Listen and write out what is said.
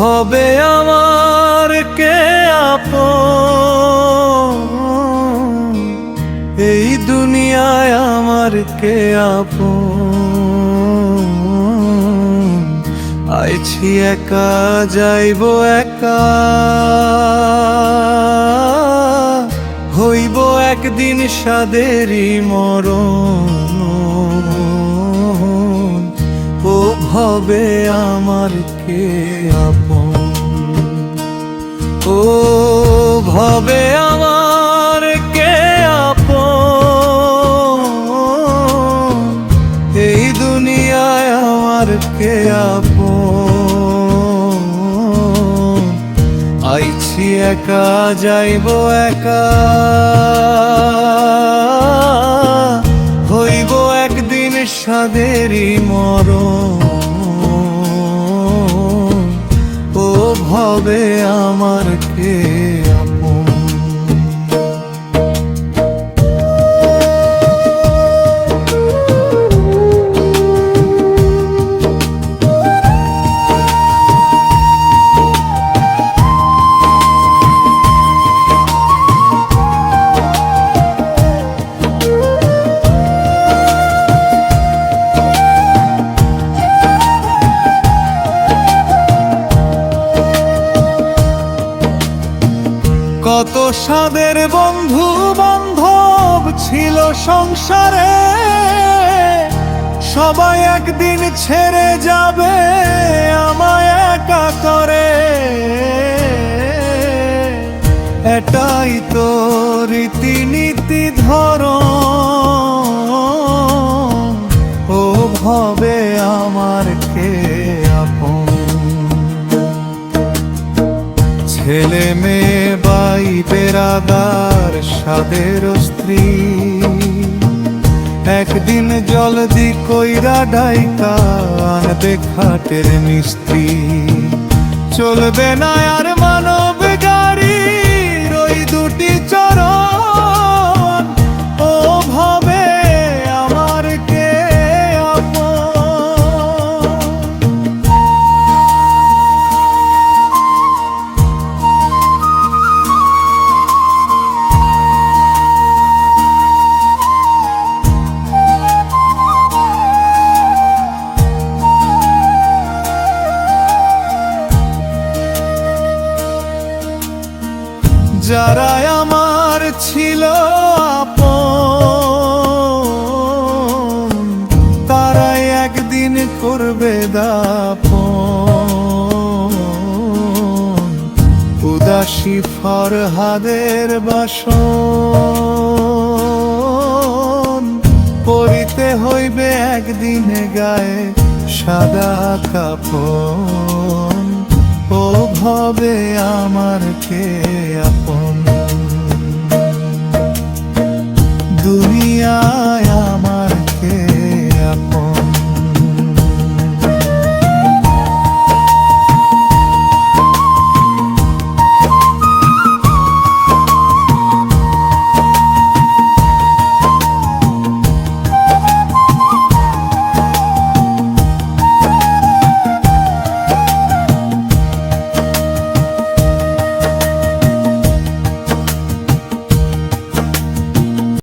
হবে আমার কে আপ এই দুনিয়ায় আমার কে আপ আইছি একা, যাইব একা। হইব একদিন সাদেরই মরণ। হবে আমার কে আপ ও ভবে আমার কে আপন? এই দুনিয়ায় আমার কে আপন? আইছি একা, যাইব একা। হইব একদিন সাদেরই মরণ। ভবে আমার কত সাদের বন্ধু বান্ধব ছিল সংসারে। সবাই একদিন ছেড়ে যাবে আমায় একা করে। এটাই তো রীতিনীতি ধর ও ভবে আমার ছেলে মেয়ে বাই বেরাদার সাদের স্ত্রী। একদিন জলদি কইরা ডাইকা আনবে খাটের মিস্ত্রি। চলবে না আর মানব যারা আমার ছিল আপন, তারাই একদিন করবে দাপন। উদাসী ফরহাদের বাসন, পরিতে হইবে একদিন গায়ে সাদা কাপড় ও ভবে আমার কে আপন?